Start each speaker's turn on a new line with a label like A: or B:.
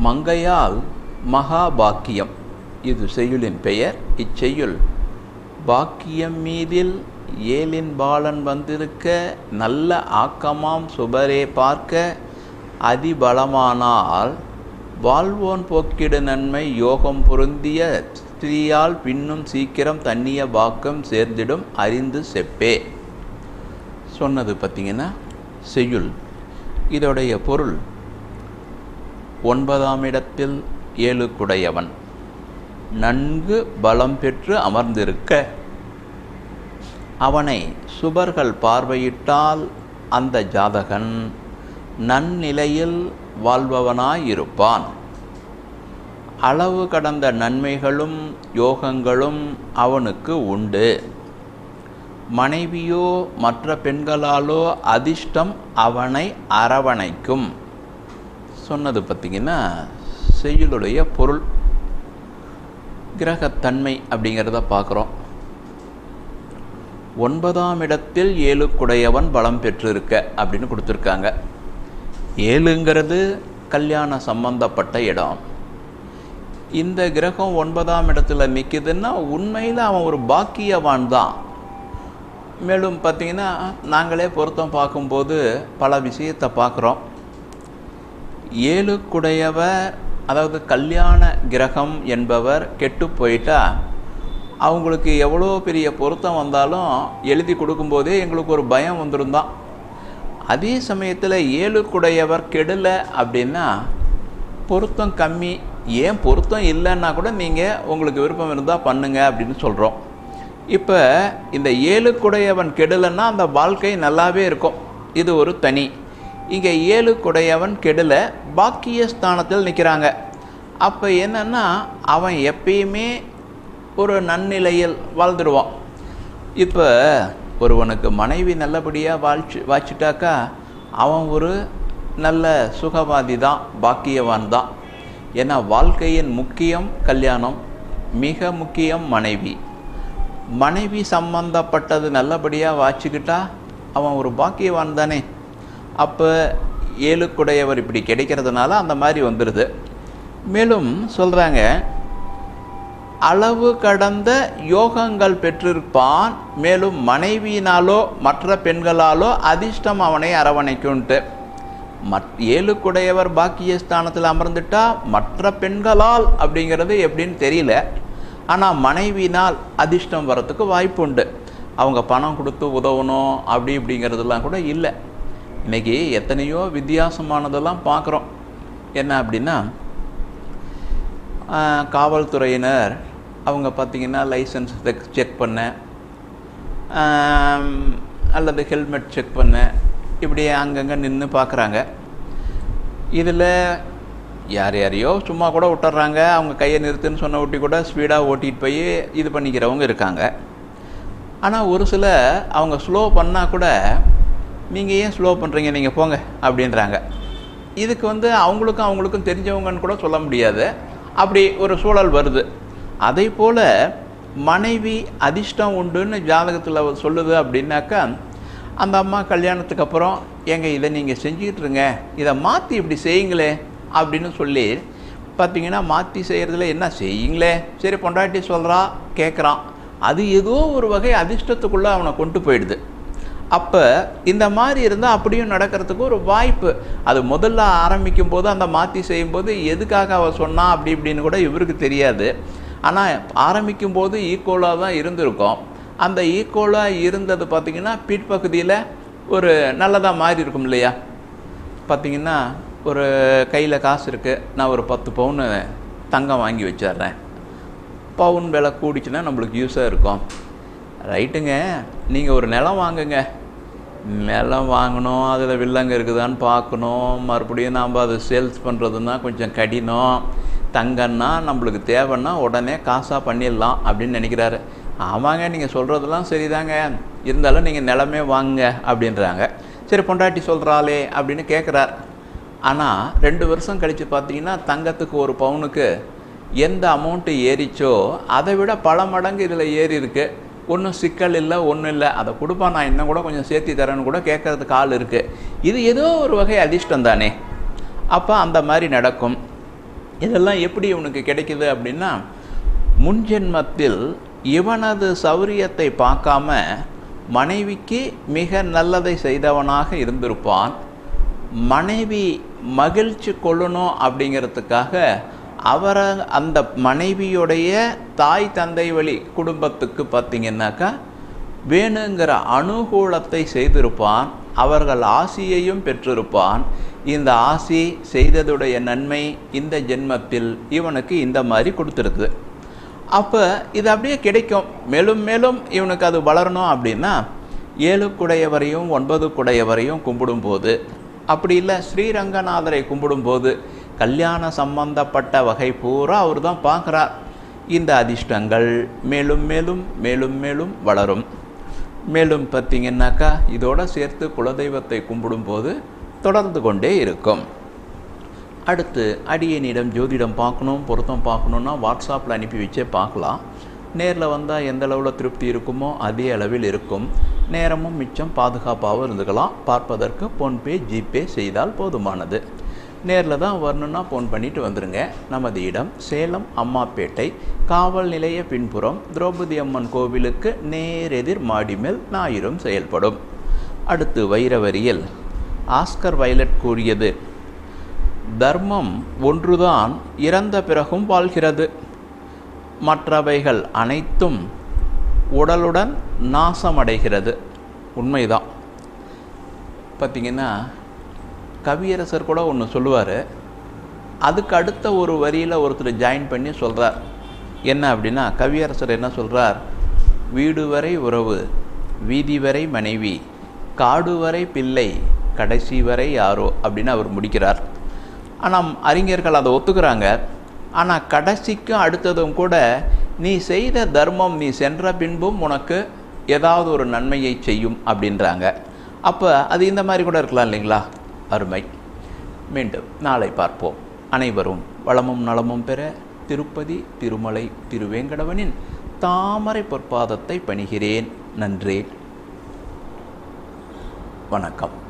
A: மங்கையால் மகாபாக்கியம். இது செய்யுளின் பெயர். இச்செய்யுள் பாக்கியம் மீதில் ஏலின் பாலன் வந்திருக்க நல்ல ஆக்கமாம் சுபரே பார்க்க அதிபலமானால் வாழ்வோன் போக்கிடு நன்மை யோகம் பொருந்திய ஸ்திரீயால் பின்னும் சீக்கிரம் தண்ணிய பாக்கம் சேர்ந்திடும் அறிந்து செப்பே. சொன்னது பார்த்தீங்கன்னா செய்யுள். இதோடைய பொருள் ஒன்பதாம் இடத்தில் ஏழு குடையவன் நன்கு பலம் பெற்று அமர்ந்திருக்க. அவனை சுபர்கள் பார்வையிட்டால் அந்த ஜாதகன் நன்னிலையில் வாழ்பவனாயிருப்பான். அளவு கடந்த நன்மைகளும் யோகங்களும் அவனுக்கு உண்டு. மனைவியோ மற்ற பெண்களாலோ அதிர்ஷ்டம் அவனை அரவணைக்கும். சொன்னது பார்த்திங்கன்னா செய்யுளுடைய பொருள் கிரகத்தன்மை அப்படிங்கிறத பார்க்குறோம். ஒன்பதாம் இடத்தில் ஏழுக்குடையவன் பலம் பெற்றிருக்க அப்படின்னு கொடுத்துருக்காங்க. ஏழுங்கிறது கல்யாண சம்பந்தப்பட்ட இடம். இந்த கிரகம் ஒன்பதாம் இடத்துல நிற்கிதுன்னா உண்மையில் அவன் ஒரு பாக்கியவான் தான். மேலும் பார்த்திங்கன்னா நாங்களே பொருத்தம் பார்க்கும்போது பல விஷயத்தை பார்க்குறோம். ஏழுக்குடையவர் அதாவது கல்யாண கிரகம் என்பவர் கெட்டு போயிட்டா அவங்களுக்கு எவ்வளோ பெரிய பொருத்தம் வந்தாலும் எழுதி கொடுக்கும்போதே எங்களுக்கு ஒரு பயம் வந்துருந்தான். அதே சமயத்தில் ஏழுக்குடையவர் கெடலை அப்படின்னா பொருத்தம் கம்மி. ஏன் பொருத்தம் இல்லைன்னா கூட நீங்கள் உங்களுக்கு விருப்பம் இருந்தால் பண்ணுங்க அப்படின்னு சொல்கிறோம் இப்போ இந்த ஏழுக்குடையவன் கெடலைன்னா அந்த வாழ்க்கை நல்லாவே இருக்கும். இது ஒரு தனி. இங்கே ஏழு குடையவன் கெடலை பாக்கிய ஸ்தானத்தில் நிற்கிறாங்க அப்போ என்னென்னா அவன் எப்பயுமே ஒரு நன்னிலையில் வாழ்ந்துடுவான் இப்போ ஒருவனுக்கு மனைவி நல்லபடியாக வாழ்ச்சி வாச்சிட்டாக்கா அவன் ஒரு நல்ல சுகவாதி தான் பாக்கியவான் தான் ஏன்னா வாழ்க்கையின் முக்கியம் கல்யாணம் மிக முக்கியம் மனைவி. மனைவி சம்பந்தப்பட்டது நல்லபடியாக வாச்சிக்கிட்டா அவன் ஒரு பாக்கியவான் தானே அப்போ ஏழுக்குடையவர் இப்படி கிடைக்கிறதுனால அந்த மாதிரி வந்துடுது மேலும் சொல்கிறாங்க அளவு கடந்த யோகங்கள் பெற்றிருப்பான் மேலும் மனைவியினாலோ மற்ற பெண்களாலோ அதிர்ஷ்டம் அவனை அரவணைக்கும்ட்டு. மற் ஏழுக்குடையவர் பாக்கியஸ்தானத்தில் அமர்ந்துட்டா மற்ற பெண்களால் அப்படிங்கிறது எப்படின்னு தெரியல. ஆனால் மனைவினால் அதிர்ஷ்டம் வரத்துக்கு வாய்ப்பு உண்டு அவங்க பணம் கொடுத்து உதவணும் அப்படி இப்படிங்கிறதுலாம் கூட இல்லை. இன்றைக்கி எத்தனையோ வித்தியாசமானதெல்லாம் பார்க்குறோம். என்ன அப்படின்னா காவல்துறையினர் அவங்க பார்த்திங்கன்னா லைசன்ஸ் செக் பண்ண அல்லது ஹெல்மெட் செக் பண்ண இப்படி அங்கங்கே நின்று பார்க்குறாங்க. இதில் யார் யாரையோ சும்மா கூட விட்டுறாங்க. அவங்க கையை நிறுத்துன்னு சொன்ன ஒட்டி கூட ஸ்பீடாக ஓட்டிகிட்டு போய் இது பண்ணிக்கிறவங்க இருக்காங்க. ஆனால் ஒரு சில அவங்க ஸ்லோ பண்ணால் கூட நீங்கள் ஏன் ஸ்லோ பண்ணுறீங்க நீங்கள் போங்க அப்படின்றாங்க. இதுக்கு வந்து அவங்களுக்கும் அவங்களுக்கும் தெரிஞ்சவங்கன்னு கூட சொல்ல முடியாது. அப்படி ஒரு சூழல் வருது. அதே போல் மனைவி அதிர்ஷ்டம் உண்டுன்னு ஜாதகத்தில் சொல்லுது அப்படின்னாக்கா அந்த அம்மா கல்யாணத்துக்கு அப்புறம் ஏங்க இதை நீங்கள் செஞ்சுக்கிட்டு இருங்க இதை மாற்றி இப்படி செய்யுங்களே அப்படின்னு சொல்லி பார்த்தீங்கன்னா மாற்றி செய்கிறதுல என்ன செய்யுங்களே? சரி பொண்டாட்டி சொல்கிறா கேட்குறான் அது ஏதோ ஒரு வகை அதிர்ஷ்டத்துக்குள்ளே அவனை கொண்டு போயிடுது. அப்போ இந்த மாதிரி இருந்தால் அப்படியும் நடக்கிறதுக்கு ஒரு வாய்ப்பு. அது முதல்ல ஆரம்பிக்கும் போது அந்த மாற்றி செய்யும்போது எதுக்காக அவள் சொன்னா அப்படி இப்படின்னு கூட இவருக்கு தெரியாது. ஆனால் ஆரம்பிக்கும் போது ஈக்குவலாக தான் இருந்திருக்கும். அந்த ஈக்குவலாக இருந்தது பார்த்திங்கன்னா பிற்பகுதியில் ஒரு நல்லதாக மாறி இருக்கும் இல்லையா? பார்த்திங்கன்னா ஒரு கையில் காசு இருக்குது நான் ஒரு பத்து பவுன் தங்கம் வாங்கி வச்சிட்றேன். பவுன் விலை கூடிச்சுன்னா நம்மளுக்கு யூஸாக இருக்கும். ரைட்டுங்க நீங்கள் ஒரு நிலம் வாங்குங்க. நிலம் வாங்கணும் அதில் வில்லங்க இருக்குதான்னு பார்க்கணும். மறுபடியும் நாம் அதை சேல்ஸ் பண்ணுறதுன்னா கொஞ்சம் கடினம். தங்கன்னா நம்மளுக்கு தேவைன்னா உடனே காசாக பண்ணிடலாம் அப்படின்னு நினைக்கிறாரு. ஆமாங்க நீங்கள் சொல்கிறதெல்லாம் சரிதாங்க. இருந்தாலும் நீங்கள் நிலமே வாங்குங்க அப்படின்றாங்க. சரி பொண்டாட்டி சொல்கிறாளே அப்படின்னு கேட்குறார் ஆனால் ரெண்டு வருஷம் கழித்து பார்த்தீங்கன்னா தங்கத்துக்கு ஒரு பவுனுக்கு எந்த அமௌண்ட்டு ஏறிச்சோ அதை விட பல மடங்கு இதில் ஏறி இருக்கு ஒன்றும் சிக்கல் இல்லை ஒன்றும் இல்லை. அதை கொடுப்பா நான் இன்னும் கூட கொஞ்சம் சேர்த்தி தரேன்னு கூட கேட்கறதுக்கு ஆள் இருக்குது இது ஏதோ ஒரு வகை அதிர்ஷ்டம் தானே. அப்போ அந்த மாதிரி நடக்கும். இதெல்லாம் எப்படி இவனுக்கு கிடைக்குது அப்படின்னா முன்ஜென்மத்தில் இவனது சௌரியத்தை பார்க்காம மனைவிக்கு மிக நல்லதை செய்தவனாக இருந்திருப்பான். மனைவி மகிழ்ச்சி கொள்ளணும் அப்படிங்கிறதுக்காக அவரை அந்த மனைவியுடைய தாய் தந்தை வழி குடும்பத்துக்கு பார்த்தீங்கன்னாக்கா வேணுங்கிற அனுகூலத்தை செய்திருப்பான் அவர்கள் ஆசியையும் பெற்றிருப்பான். இந்த ஆசி செய்ததுடைய நன்மை இந்த ஜென்மத்தில் இவனுக்கு இந்த மாதிரி கொடுத்துருக்குது. அப்போ இது அப்படியே கிடைக்கும். மேலும் மேலும் இவனுக்கு அது வளரணும் அப்படின்னா ஏழு குடையவரையும் ஒன்பது குடையவரையும் கும்பிடும்போது அப்படி இல்லை ஸ்ரீரங்கநாதரை கும்பிடும்போது கல்யாண சம்பந்தப்பட்ட வகை பூரா அவர் தான் பார்க்குறார். இந்த அதிர்ஷ்டங்கள் மேலும் மேலும் மேலும் மேலும் வளரும். மேலும் பார்த்தீங்கன்னாக்கா இதோட சேர்த்து குலதெய்வத்தை கும்பிடும்போது தொடர்ந்து கொண்டே இருக்கும். அடுத்து அடியனிடம் ஜோதிடம் பார்க்கணும் பொருத்தம் பார்க்கணுன்னா வாட்ஸ்அப்பில் அனுப்பி வச்சே பார்க்கலாம். நேரில் வந்தால் எந்த அளவில் திருப்தி இருக்குமோ அதே அளவில் இருக்கும். நேரமும் மிச்சம் பாதுகாப்பாகவும் இருந்துக்கலாம். பார்ப்பதற்கு ஃபோன்பே ஜிபே செய்தால் போதுமானது. நேரில் தான் வரணுன்னா ஃபோன் பண்ணிட்டு வந்துடுங்க நமது இடம் சேலம் அம்மாப்பேட்டை காவல் நிலைய பின்புறம் திரௌபதி அம்மன் கோவிலுக்கு நேரெதிர் மாடி மேல் ஞாயிறும் செயல்படும். அடுத்து வைரவரியில் ஆஸ்கர் வைலட் கூறியது தர்மம் ஒன்றுதான் இறந்த பிறகும் வாழ்கிறது. மற்றவைகள் அனைத்தும் உடலுடன் நாசமடைகிறது. உண்மைதான். பார்த்தீங்கன்னா கவியரசர் கூட ஒன்று சொல்லுவார். அதுக்கு அடுத்த ஒரு வரியில் ஒருத்தர் ஜாயின் பண்ணி சொல்கிறார் என்ன அப்படின்னா கவியரசர் என்ன சொல்கிறார் வீடு வரை உறவு வீதி வரை மனைவி காடு வரை பிள்ளை கடைசி வரை யாரோ அப்படின்னு அவர் முடிக்கிறார். ஆனால் அறிஞர்கள் அதை ஒத்துக்கிறாங்க. ஆனால் கடைசிக்கும் அடுத்ததும் கூட நீ செய்த தர்மம் நீ சென்ற பின்பும் உனக்கு ஏதாவது ஒரு நன்மையை செய்யும் அப்படின்றாங்க. அப்போ அது இந்த மாதிரி கூட இருக்கலாம் இல்லைங்களா? அருமை. மீண்டும் நாளை பார்ப்போம். அனைவரும் வளமும் நலமும் பெற திருப்பதி திருமலை திருவேங்கடவனின் தாமரை பொற்பாதத்தை பணிகிறேன். நன்றி. வணக்கம்.